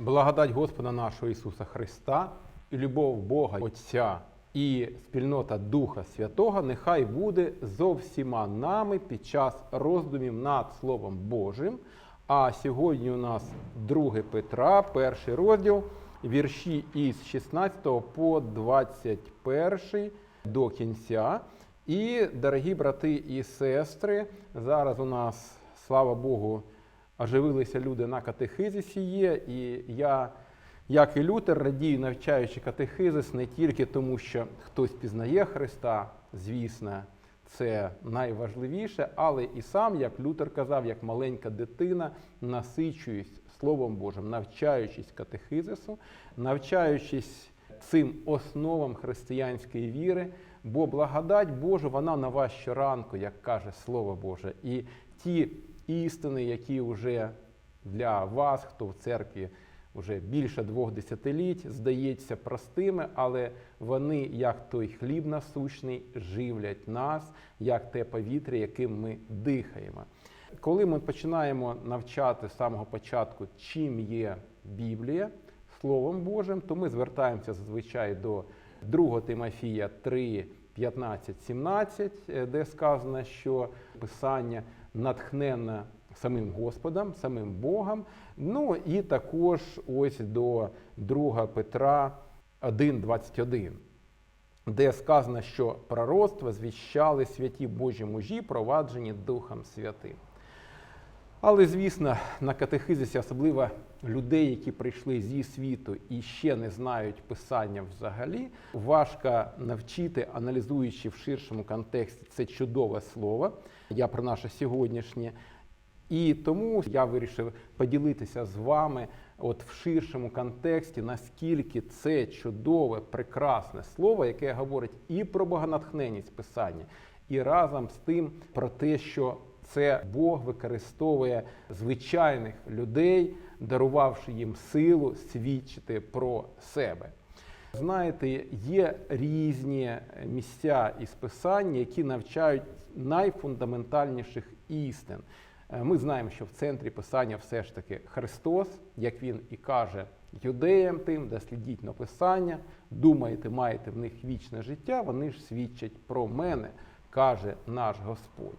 Благодать Господа нашого Ісуса Христа і любов Бога Отця і спільнота Духа Святого нехай буде зо всіма нами під час роздумів над Словом Божим. А сьогодні у нас 2 Петра, перший розділ, вірші із 16 по 21 до кінця. І, дорогі брати і сестри, зараз у нас, слава Богу, оживилися люди на катехизисі є, і я, як і Лютер, радію, навчаючи катехизис не тільки тому, що хтось пізнає Христа, звісно, це найважливіше, але і сам, як Лютер казав, як маленька дитина, насичуюсь Словом Божим, навчаючись катехизису, навчаючись цим основам християнської віри, бо благодать Божа, вона на вас щоранку, як каже Слово Боже. І ті істини, які вже для вас, хто в церкві вже більше двох десятиліть, здається простими, але вони, як той хліб насущний, живлять нас, як те повітря, яким ми дихаємо. Коли ми починаємо навчати з самого початку, чим є Біблія, Словом Божим, то ми звертаємося зазвичай до 2 Тимофія 3, 15, 17, е, де сказано, що Писання натхненне самим Господом, самим Богом. Ну і також ось до 2 Петра 1, 21, де сказано, що пророцтва звіщали святі Божі мужі, проваджені Духом Святим. Але, звісно, на катехизисі, особливо людей, які прийшли зі світу і ще не знають писання взагалі, важко навчити, аналізуючи в ширшому контексті це чудове слово. Я про наше сьогоднішнє. І тому я вирішив поділитися з вами, от в ширшому контексті, наскільки це чудове, прекрасне слово, яке говорить і про богонатхненість писання, і разом з тим про те, що це Бог використовує звичайних людей, дарувавши їм силу свідчити про себе. Знаєте, є різні місця із писання, які навчають найфундаментальніших істин. Е, Ми знаємо, що в центрі писання все ж таки Христос, як він і каже юдеям тим, дослідіть на писання, думаєте, маєте в них вічне життя, вони ж свідчать про мене, каже наш Господь.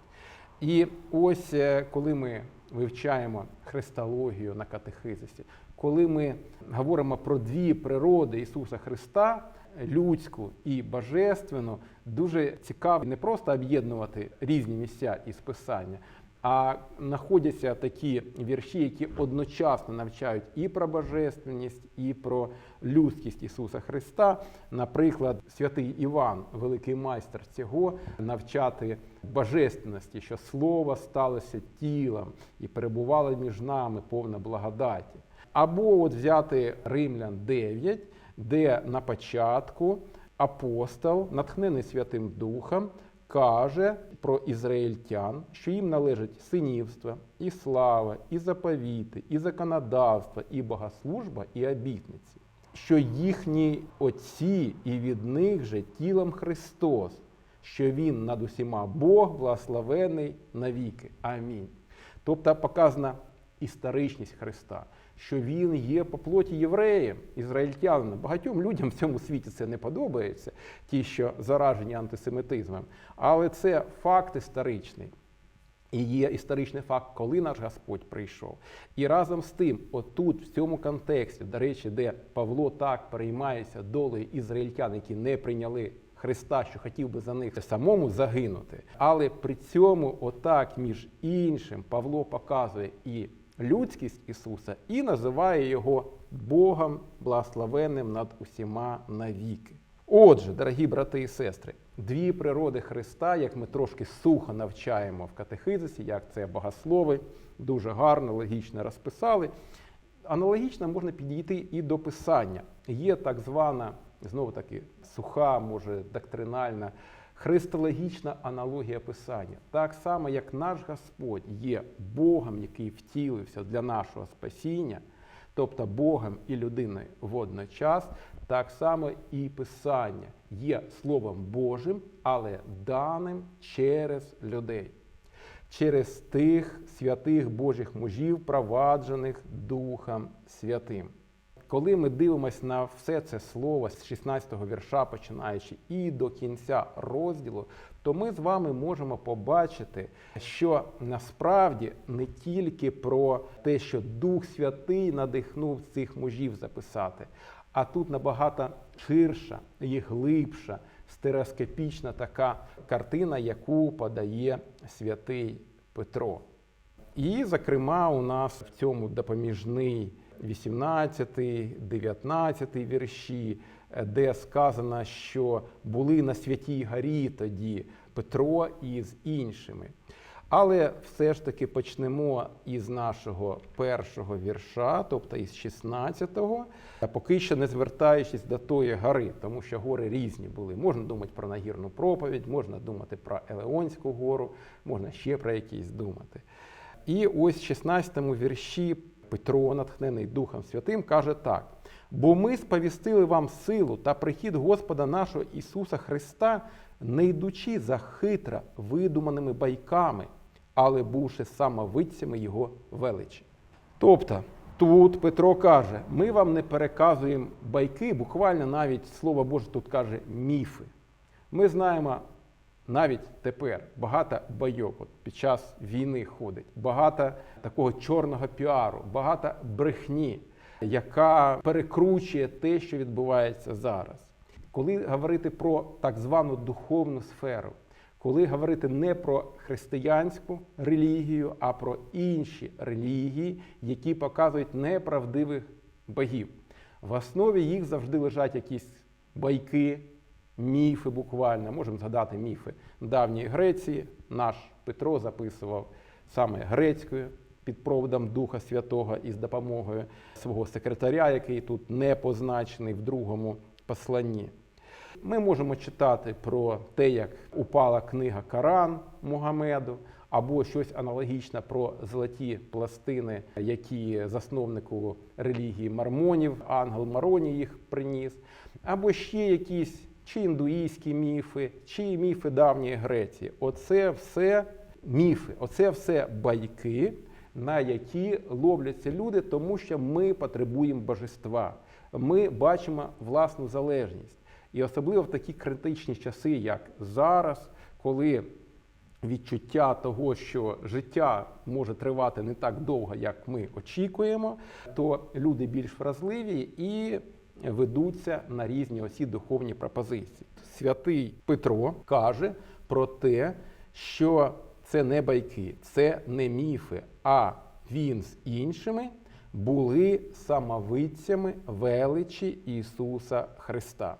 І ось е, коли ми вивчаємо христологію на катехизисі, коли ми говоримо про дві природи Ісуса Христа, людську і божественну, дуже цікаво не просто об'єднувати різні місця із писання, а знаходяться такі вірші, які одночасно навчають і про божественність, і про людськість Ісуса Христа. Наприклад, святий Іван, великий майстер цього, навчати божественності, що слово сталося тілом і перебувало між нами повна благодаті. Або от взяти Римлян 9, де на початку апостол, натхнений Святим Духом, каже про ізраїльтян, що їм належить синівство, і слава, і заповіти, і законодавство, і богослужба, і обітниці, що їхні отці і від них же тілом Христос, що Він над усіма Бог благословений навіки. Амінь. Тобто показана історичність Христа, що Він є по плоті євреєм, ізраїльтянином. Багатьом людям в цьому світі це не подобається, ті, що заражені антисемітизмом. Але це факт історичний. І є історичний факт, коли наш Господь прийшов. І разом з тим, отут, в цьому контексті, до речі, де Павло так переймається долею ізраїльтян, які не прийняли Христа, що хотів би за них самому загинути. Але при цьому, отак, між іншим, Павло показує і людськість Ісуса, і називає його Богом благословенним над усіма навіки. Отже, дорогі брати і сестри, дві природи Христа, як ми трошки сухо навчаємо в катехизисі, як це богослови, дуже гарно, логічно розписали. Аналогічно можна підійти і до писання. Є так звана, знову таки, суха, може, доктринальна, христологічна аналогія писання. Так само, як наш Господь є Богом, який втілився для нашого спасіння, тобто Богом і людиною водночас, так само і Писання є Словом Божим, але даним через людей, через тих святих Божих мужів, проваджених Духом Святим. Коли ми дивимося на все це слово з 16-го вірша, починаючи і до кінця розділу, то ми з вами можемо побачити, що насправді не тільки про те, що Дух Святий надихнув цих мужів записати, а тут набагато ширша і глибша, стереоскопічна така картина, яку подає святий Петро. І, зокрема, у нас в цьому допоміжний 18, 19 вірші, е, де сказано, що були на святій горі тоді Петро із іншими. Але все ж таки почнемо із нашого першого вірша, тобто із 16-го, поки що не звертаючись до тої гори, тому що гори різні були. Можна думати про нагірну проповідь, можна думати про Елеонську гору, можна ще про якісь думати. І ось в 16 вірші Петро, натхнений Духом Святим, каже так: бо ми сповістили вам силу та прихід Господа нашого Ісуса Христа, не йдучи за хитро видуманими байками, але бувши самовидцями Його величі. Тобто, тут Петро каже: ми вам не переказуємо байки, буквально навіть слово Боже тут каже міфи. Ми знаємо навіть тепер багато байок от під час війни ходить, багато такого чорного піару, багато брехні, яка перекручує те, що відбувається зараз. Коли говорити про так звану духовну сферу, коли говорити не про християнську релігію, а про інші релігії, які показують неправдивих богів, в основі їх завжди лежать якісь байки, міфи буквально. Можемо згадати міфи давньої Греції. Наш Петро записував саме грецькою під проводом Духа Святого і з допомогою свого секретаря, який тут не позначений в другому посланні. Ми можемо читати про те, як упала книга Коран Мугамеду, або щось аналогічне про золоті пластини, які засновнику релігії Мармонів, ангел Мароні їх приніс, або ще якісь чи індуїзькі міфи, чи міфи давньої Греції. Оце все міфи, оце все байки, на які ловляться люди, тому що ми потребуємо божества. Ми бачимо власну залежність. І особливо в такі критичні часи, як зараз, коли відчуття того, що життя може тривати не так довго, як ми очікуємо, то люди більш вразливі і ведуться на різні осі духовні пропозиції. Святий Петро каже про те, що це не байки, це не міфи, а він з іншими були самовидцями величі Ісуса Христа.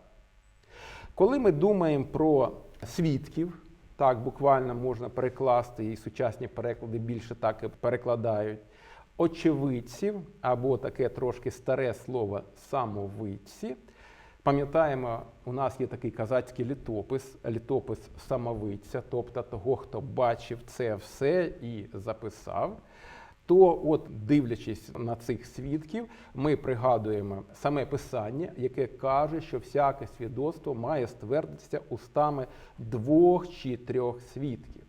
Коли ми думаємо про свідків, так буквально можна перекласти, і сучасні переклади більше так і перекладають, очевидців або таке трошки старе слово самовидці. Пам'ятаємо, у нас є такий казацький літопис, літопис самовидця, тобто того, хто бачив це все і записав. То, от, дивлячись на цих свідків, ми пригадуємо саме писання, яке каже, що всяке свідоцтво має ствердитися устами двох чи трьох свідків.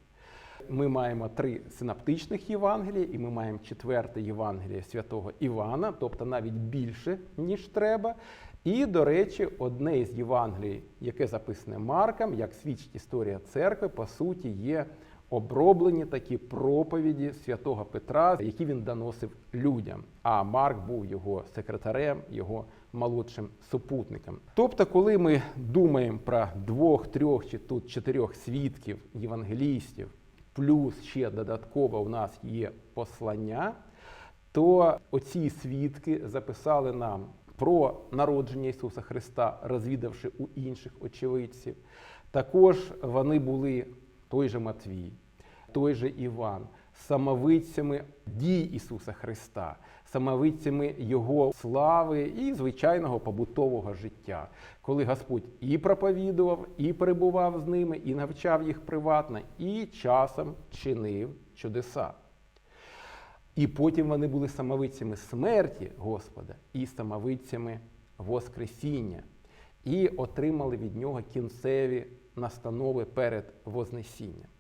Ми маємо три синаптичних Євангелії, і ми маємо четверте Євангеліє святого Івана, тобто навіть більше, ніж треба. І, до речі, одне із Євангелій, яке записане Марком, як свідчить історія церкви, по суті, є оброблені такі проповіді святого Петра, які він доносив людям. А Марк був його секретарем, його молодшим супутником. Тобто, коли ми думаємо про двох, трьох чи тут чотирьох свідків, євангелістів, плюс ще додатково у нас є послання, то оці свідки записали нам про народження Ісуса Христа, розвідавши у інших очевидців. Також вони були той же Матвій, той же Іван, самовидцями дій Ісуса Христа, самовидцями Його слави і звичайного побутового життя, коли Господь і проповідував, і перебував з ними, і навчав їх приватно, і часом чинив чудеса. І потім вони були самовидцями смерті Господа і самовидцями Воскресіння, і отримали від нього кінцеві настанови перед Вознесінням.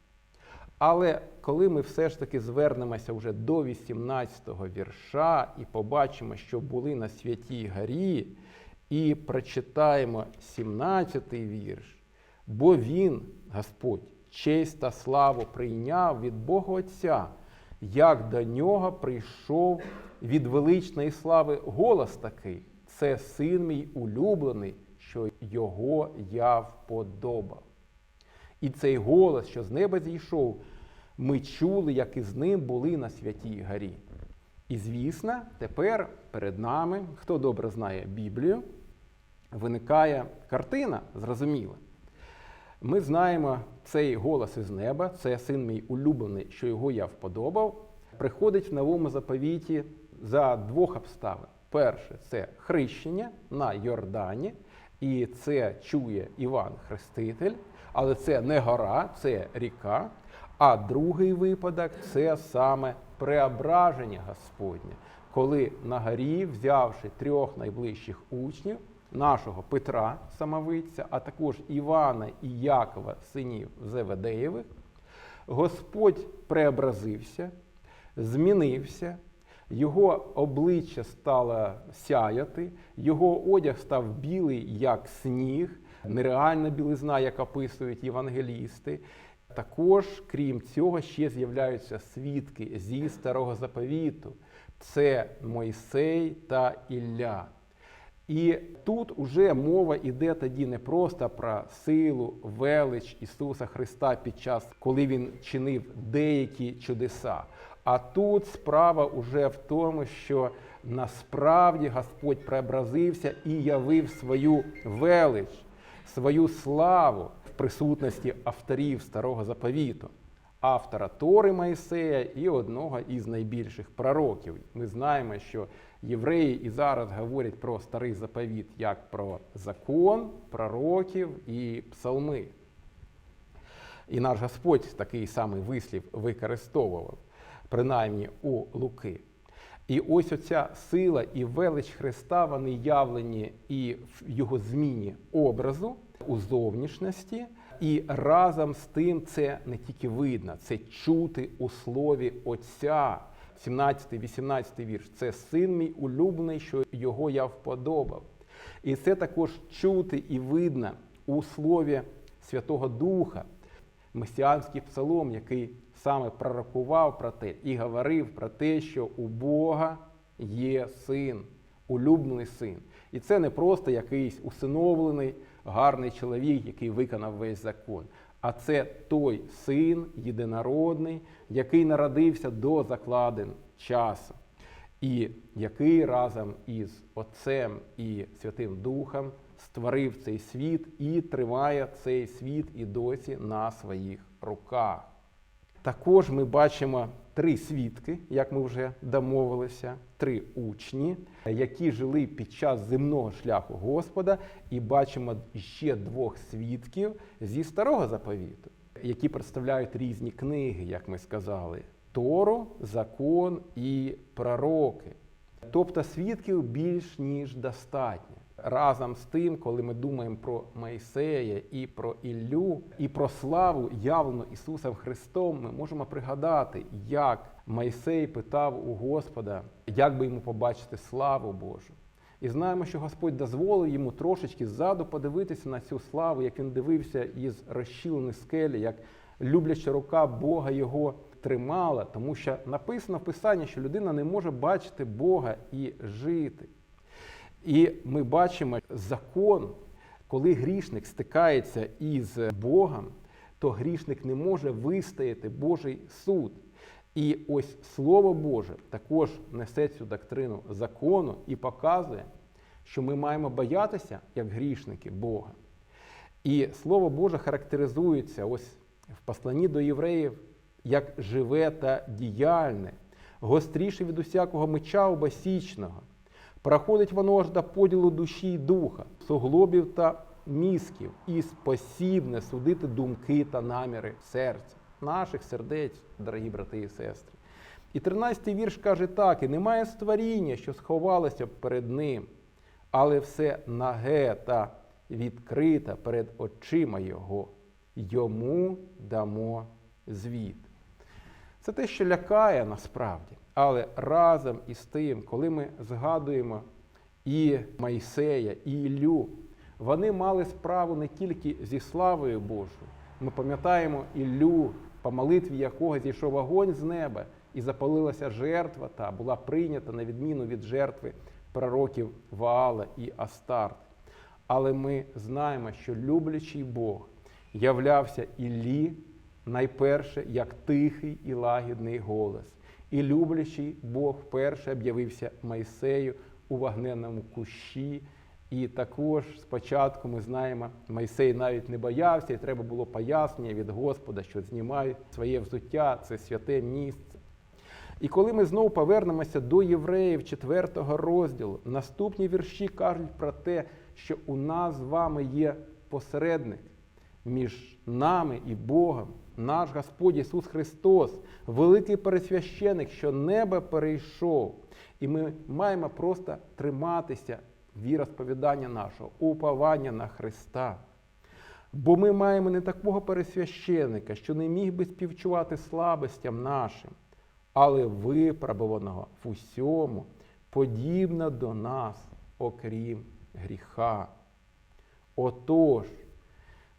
Але коли ми все ж таки звернемося вже до 18-го вірша і побачимо, що були на святій горі, і прочитаємо 17-й вірш, бо він, Господь, честь та славу прийняв від Бога Отця, як до нього прийшов від величної слави голос такий. Це син мій улюблений, що його я вподобав. І цей голос, що з неба зійшов, ми чули, як із ним були на святій горі. І звісно, тепер перед нами, хто добре знає Біблію, виникає картина зрозуміла. Ми знаємо цей голос із неба, це син мій улюблений, що його я вподобав, приходить в новому заповіті за двох обставин. Перше це хрещення на Йордані, і це чує Іван Хреститель, але це не гора, це ріка. А другий випадок це саме преображення Господнє, коли на горі, взявши трьох найближчих учнів, нашого Петра Самовиця, а також Івана і Якова, синів Зеведеєвих, Господь преобразився, змінився, його обличчя стало сяяти, його одяг став білий, як сніг, нереальна білизна, як описують євангелісти. Також, крім цього, ще з'являються свідки зі старого заповіту. Це Мойсей та Ілля. І тут уже мова йде тоді не просто про силу, велич Ісуса Христа під час, коли Він чинив деякі чудеса. А тут справа уже в тому, що насправді Господь преобразився і явив свою велич, свою славу в присутності авторів старого заповіту, автора Тори Моїсея і одного із найбільших пророків. Ми знаємо, що євреї і зараз говорять про старий заповіт як про закон, пророків і псалми. І наш Господь такий самий вислів використовував, принаймні у Луки. І ось оця сила і велич Христа, вони явлені і в його зміні образу, у зовнішності, і разом з тим це не тільки видно, це чути у слові Отця. 17-18 вірш. Це син мій улюблений, що його я вподобав. І це також чути і видно у слові Святого Духа, месіанський псалом, який саме пророкував про те і говорив про те, що у Бога є син, улюблений син. І це не просто якийсь усиновлений, гарний чоловік, який виконав весь закон. А це той син єдинородний, який народився до закладин часу, і який разом із Отцем і Святим Духом створив цей світ і тримає цей світ і досі на своїх руках. Також ми бачимо три свідки, як ми вже домовилися, три учні, які жили під час земного шляху Господа, і бачимо ще двох свідків зі старого заповіту, які представляють різні книги, як ми сказали: Тору, закон і пророки. Тобто свідків більш ніж достатньо. Разом з тим, коли ми думаємо про Моїсея і про Іллю, і про славу явлену Ісусом Христом, ми можемо пригадати, як Моїсей питав у Господа, як би йому побачити славу Божу. І знаємо, що Господь дозволив йому трошечки ззаду подивитися на цю славу, як він дивився із розчіленої скелі, як любляча рука Бога його тримала, тому що написано в Писанні, що людина не може бачити Бога і жити. І ми бачимо закон, коли грішник стикається із Богом, то грішник не може вистояти Божий суд. І ось Слово Боже також несе цю доктрину закону і показує, що ми маємо боятися, як грішники Бога. І Слово Боже характеризується ось в посланні до євреїв як живе та діяльне, гостріше від усякого меча обосічного. Проходить воно аж до поділу душі й духа, суглобів та мізків, і спосібне судити думки та наміри серця, наших сердець, дорогі брати і сестри. І 13-й вірш каже так: і немає створіння, що сховалося перед ним, але все наге та відкрите перед очима Його. Йому дамо звіт. Це те, що лякає насправді. Але разом із тим, коли ми згадуємо і Майсея, і Іллю, вони мали справу не тільки зі славою Божою. Ми пам'ятаємо Іллю, по молитві якого зійшов огонь з неба, і запалилася жертва та була прийнята на відміну від жертви пророків Ваала і Астарт. Але ми знаємо, що люблячий Бог являвся Іллі найперше як тихий і лагідний голос. І люблячий Бог вперше об'явився Майсею у вогненному кущі. І також спочатку ми знаємо, Майсей навіть не боявся, і треба було пояснення від Господа, що знімає своє взуття, це святе місце. І коли ми знову повернемося до євреїв 4 розділу, наступні вірші кажуть про те, що у нас з вами є посередник між нами і Богом, наш Господь Ісус Христос, великий пересвященик, що небо перейшов. І ми маємо просто триматися віросповідання нашого, уповання на Христа. Бо ми маємо не такого пересвященика, що не міг би співчувати слабостям нашим, але виправованого в усьому, подібно до нас, окрім гріха. Отож,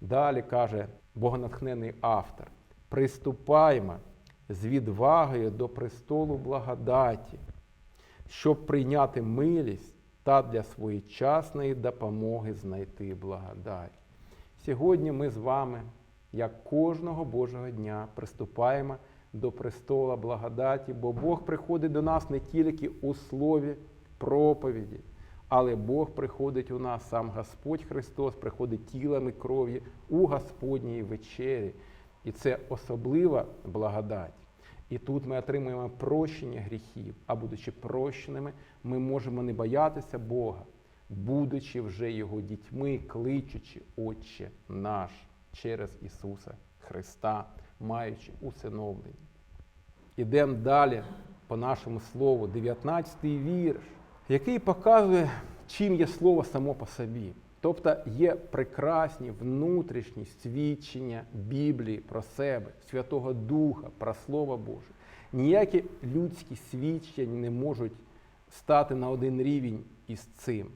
далі каже богонатхнений автор, приступаймо з відвагою до престолу благодаті, щоб прийняти милість та для своєчасної допомоги знайти благодать. Сьогодні ми з вами, як кожного Божого дня, приступаємо до престола благодаті, бо Бог приходить до нас не тільки у слові проповіді, але Бог приходить у нас, сам Господь Христос, приходить тілами кров'ю у Господній вечері. І це особлива благодать. І тут ми отримуємо прощення гріхів, а будучи прощеними, ми можемо не боятися Бога, будучи вже Його дітьми, кличучи Отче наш через Ісуса Христа, маючи усиновлення. Ідемо далі по нашому слову, 19-й вірш, який показує, чим є слово само по собі. Тобто є прекрасні внутрішні свідчення Біблії про себе, Святого Духа, про Слово Боже. Ніякі людські свідчення не можуть стати на один рівень із цим.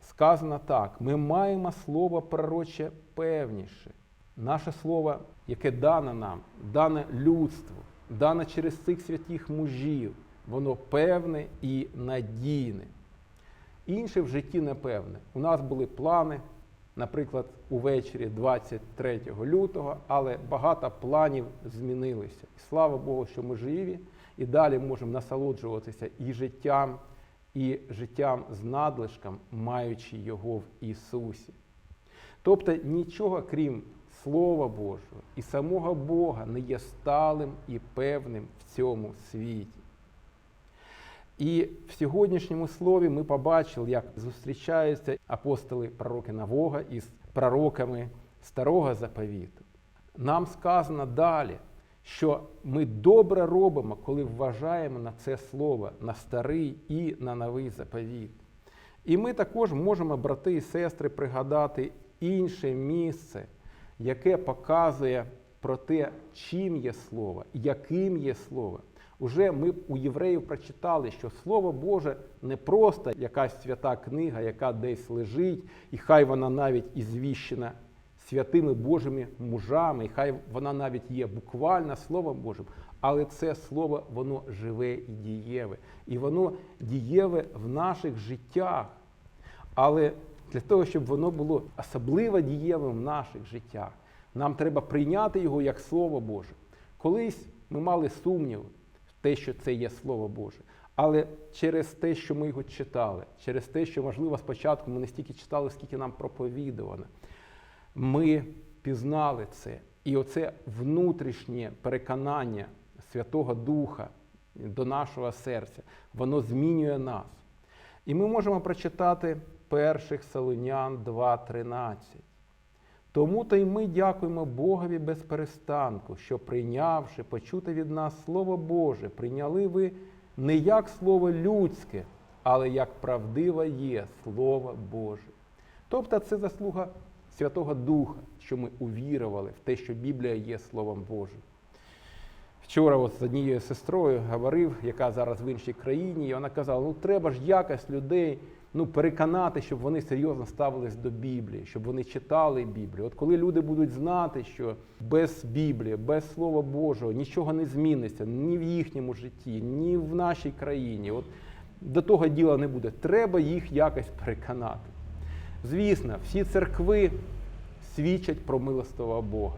Сказано так: ми маємо слово пророче певніше. Наше слово, яке дане нам, дане людству, дане через цих святих мужів, воно певне і надійне. Інше в житті непевне. У нас були плани, наприклад, увечері 23 лютого, але багато планів змінилися. І слава Богу, що ми живі і далі можемо насолоджуватися і життям, і життям з надлишком, маючи його в Ісусі. Тобто нічого, крім Слова Божого і самого Бога, не є сталим і певним в цьому світі. І в сьогоднішньому слові ми побачили, як зустрічаються апостоли пророки Навога із пророками Старого Заповіту. Нам сказано далі, що ми добре робимо, коли вважаємо на це слово, на старий і на новий заповіт. І ми також можемо, брати і сестри, пригадати інше місце, яке показує про те, чим є слово, яким є слово. Уже ми у євреїв прочитали, що Слово Боже не просто якась свята книга, яка десь лежить, і хай вона навіть і звіщена святими Божими мужами, і хай вона навіть є буквально Словом Божим, але це слово, воно живе і дієве. І воно дієве в наших життях. Але для того, щоб воно було особливо дієвим в наших життях, нам треба прийняти його як Слово Боже. Колись ми мали сумнів в те, що це є Слово Боже. Але через те, що ми його читали, через те, що, можливо, спочатку ми не стільки читали, скільки нам проповідувано, ми пізнали це. І оце внутрішнє переконання Святого Духа до нашого серця, воно змінює нас. І ми можемо прочитати перших Солонян 2.13. Тому то й ми дякуємо Богові без перестанку, що прийнявши, почути від нас Слово Боже, прийняли ви не як слово людське, але як правдиве є Слово Боже. Тобто це заслуга Святого Духа, що ми увірували в те, що Біблія є Словом Божим. Вчора от з однією сестрою говорив, яка зараз в іншій країні, і вона казала: ну треба ж якось людей ну, переконати, щоб вони серйозно ставились до Біблії, щоб вони читали Біблію. От коли люди будуть знати, що без Біблії, без Слова Божого нічого не зміниться ні в їхньому житті, ні в нашій країні. От до того діла не буде. Треба їх якось переконати. Звісно, всі церкви свідчать про милостивого Бога.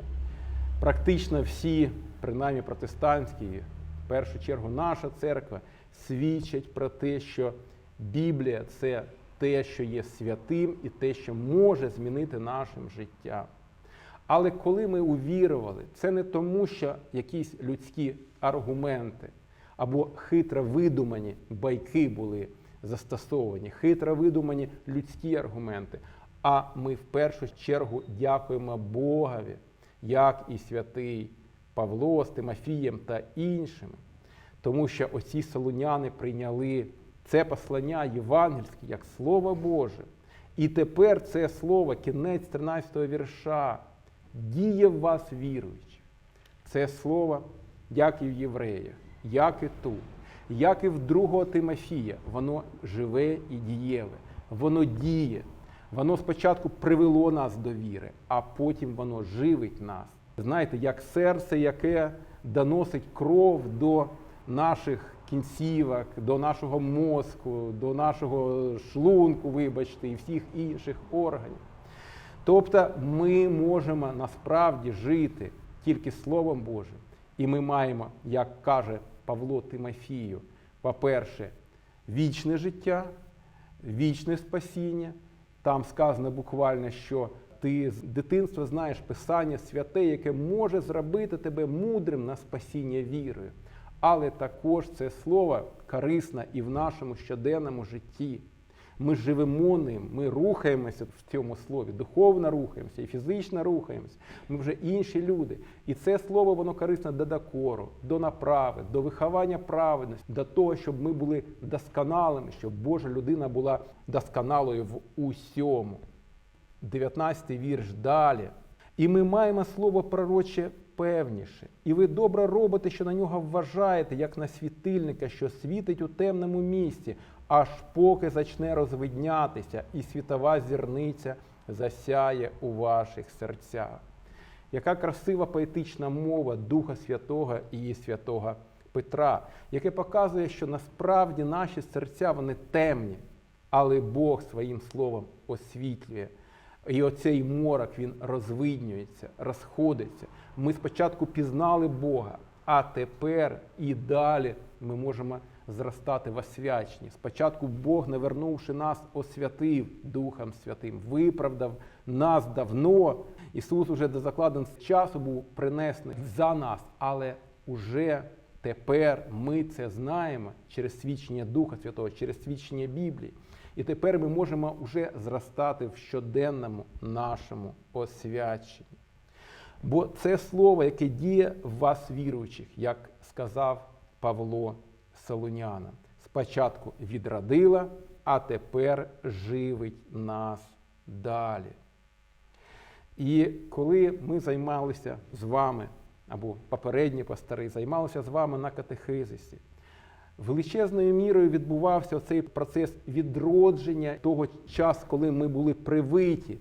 Практично всі, принаймні протестантські, в першу чергу наша церква, свідчать про те, що Біблія це те, що є святим, і те, що може змінити нашим життя. Але коли ми увірували, це не тому, що якісь людські аргументи або хитро видумані байки були застосовані, хитро видумані людські аргументи. А ми в першу чергу дякуємо Богові, як і святий Павло з Тимофієм та іншими. Тому що оці солуняни прийняли це послання євангельське як Слово Боже. І тепер це слово, кінець 13 го вірша, діє в вас віруючи. Це слово, як і в євреях, як і тут, як і в другого Тимофія, воно живе і дієве, воно діє. Воно спочатку привело нас до віри, а потім воно живить нас. Знаєте, як серце, яке доносить кров до наших кінцівок, до нашого мозку, до нашого шлунку, вибачте, і всіх інших органів. Тобто ми можемо насправді жити тільки Словом Божим. І ми маємо, як каже Павло Тимофію, по-перше, вічне життя, вічне спасіння. Там сказано буквально, що ти з дитинства знаєш Писання святе, яке може зробити тебе мудрим на спасіння вірою. Але також це слово корисне і в нашому щоденному житті. Ми живемо ним, ми рухаємося в цьому слові, духовно рухаємося і фізично рухаємося. Ми вже інші люди. І це слово воно корисне до докору, до направи, до виховання праведності, до того, щоб ми були досконалими, щоб Божа людина була досконалою в усьому. 19 вірш далі. І ми маємо слово пророче певніше. І ви добре робите, що на нього вважаєте, як на світильника, що світить у темному місці, аж поки зачне розвиднятися, і світова зірниця засяє у ваших серцях. Яка красива поетична мова Духа Святого і Святого Петра, яке показує, що насправді наші серця вони темні, але Бог своїм словом освітлює. І оцей морок він розвиднюється, розходиться. Ми спочатку пізнали Бога, а тепер і далі ми можемо зростати в освяченні. Спочатку Бог, не вернувши нас, освятив Духом Святим, виправдав нас давно. Ісус уже до закладен з часу був принесений за нас, але уже тепер ми це знаємо через свідчення Духа Святого, через свідчення Біблії. І тепер ми можемо вже зростати в щоденному нашому освяченні. Бо це слово, яке діє в вас віруючих, як сказав Павло Солунянам. Спочатку відродила, а тепер живить нас далі. І коли ми займалися з вами, або попередні пастори, займалися з вами на катехизисі, величезною мірою відбувався цей процес відродження того часу, коли ми були привиті,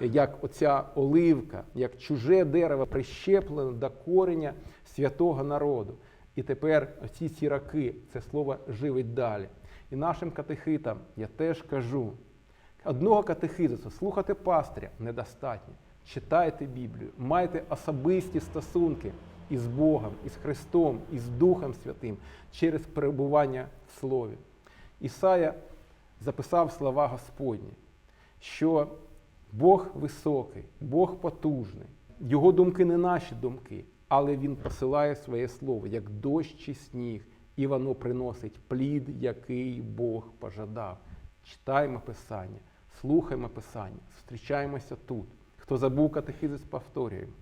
як оця оливка, як чуже дерево прищеплене до кореня святого народу. І тепер оці ці роки це слово живить далі. І нашим катехитам я теж кажу: одного катехизису слухати пастиря недостатньо. Читайте Біблію, майте особисті стосунки із Богом, із Христом, із Духом Святим через перебування в Слові. Ісая записав слова Господні, що Бог високий, Бог потужний, Його думки не наші думки, але Він посилає своє слово, як дощ чи сніг, і воно приносить плід, який Бог пожадав. Читаємо Писання, слухаємо Писання, зустрічаємося тут. Хто забув катехизис, повторюємо.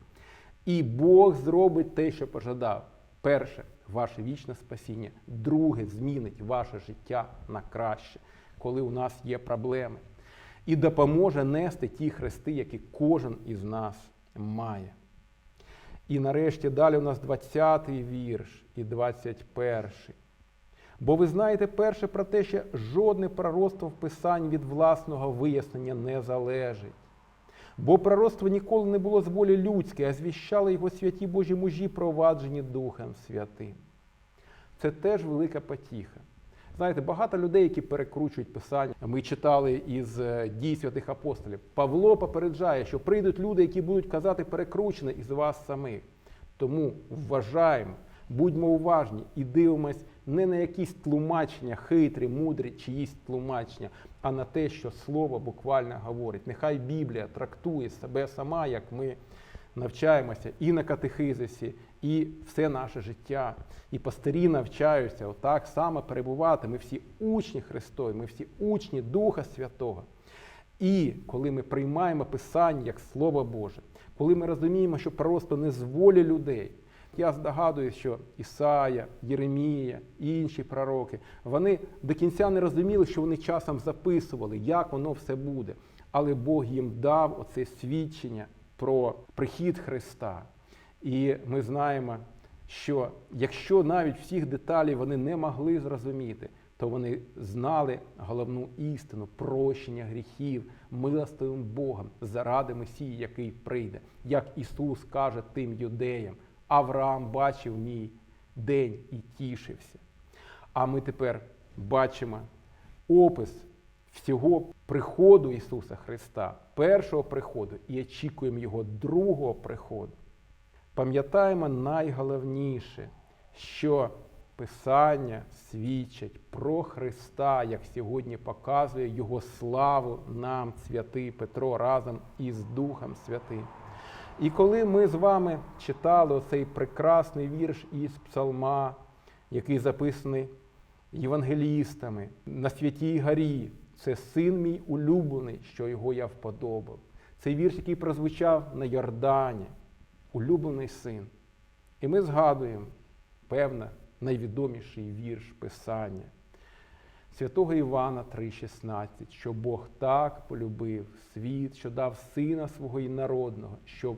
І Бог зробить те, що пожадав. Перше ваше вічне спасіння. Друге, змінить ваше життя на краще, коли у нас є проблеми. І допоможе нести ті хрести, які кожен із нас має. І нарешті далі у нас 20-й вірш і 21-й. Бо ви знаєте перше про те, що жодне пророцтво в Писанні від власного вияснення не залежить. Бо пророцтво ніколи не було з волі людської, а звіщали його святі Божі мужі, проваджені Духом Святим. Це теж велика потіха. Знаєте, багато людей, які перекручують писання. Ми читали із е, дій святих апостолів. Павло попереджає, що прийдуть люди, які будуть казати перекручене із вас самих. Тому вважаємо, будьмо уважні і дивимось не на якісь тлумачення, хитрі, мудрі, чиїсь тлумачення, а на те, що слово буквально говорить. Нехай Біблія трактує себе сама, як ми навчаємося і на катехизисі, і все наше життя. І пастирі навчаються отак само перебувати. Ми всі учні Христові, ми всі учні Духа Святого. І коли ми приймаємо Писання як Слово Боже, коли ми розуміємо, що просто не з волі людей, я здогадуюсь, що Ісая, Єремія, інші пророки, вони до кінця не розуміли, що вони часом записували, як воно все буде. Але Бог їм дав оце свідчення про прихід Христа. І ми знаємо, що якщо навіть всіх деталей вони не могли зрозуміти, то вони знали головну істину прощення гріхів милостивим Богом заради Месії, який прийде. Як Ісус каже тим юдеям, Авраам бачив мій день і тішився. А ми тепер бачимо опис всього приходу Ісуса Христа, першого приходу, і очікуємо Його другого приходу. Пам'ятаємо найголовніше, що Писання свідчать про Христа, як сьогодні показує Його славу нам, святий Петро, разом із Духом Святим. І коли ми з вами читали оцей прекрасний вірш із Псалма, який записаний євангелістами на Святій Горі, це син мій улюблений, що його я вподобав. Цей вірш, який прозвучав на Йордані, улюблений син. І ми згадуємо, певно, найвідоміший вірш Писання святого Івана 3,16, що Бог так полюбив світ, що дав сина свого інородного, щоб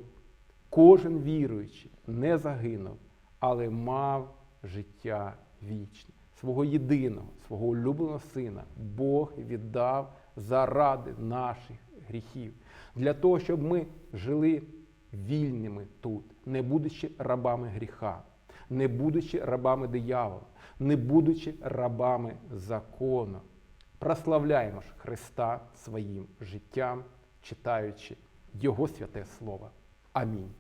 кожен віруючий не загинув, але мав життя вічне. Свого єдиного, свого улюбленого сина Бог віддав заради наших гріхів, для того, щоб ми жили вільними тут, не будучи рабами гріха, не будучи рабами диявола, не будучи рабами закону. Прославляємо ж Христа своїм життям, читаючи Його святе Слово. Амінь.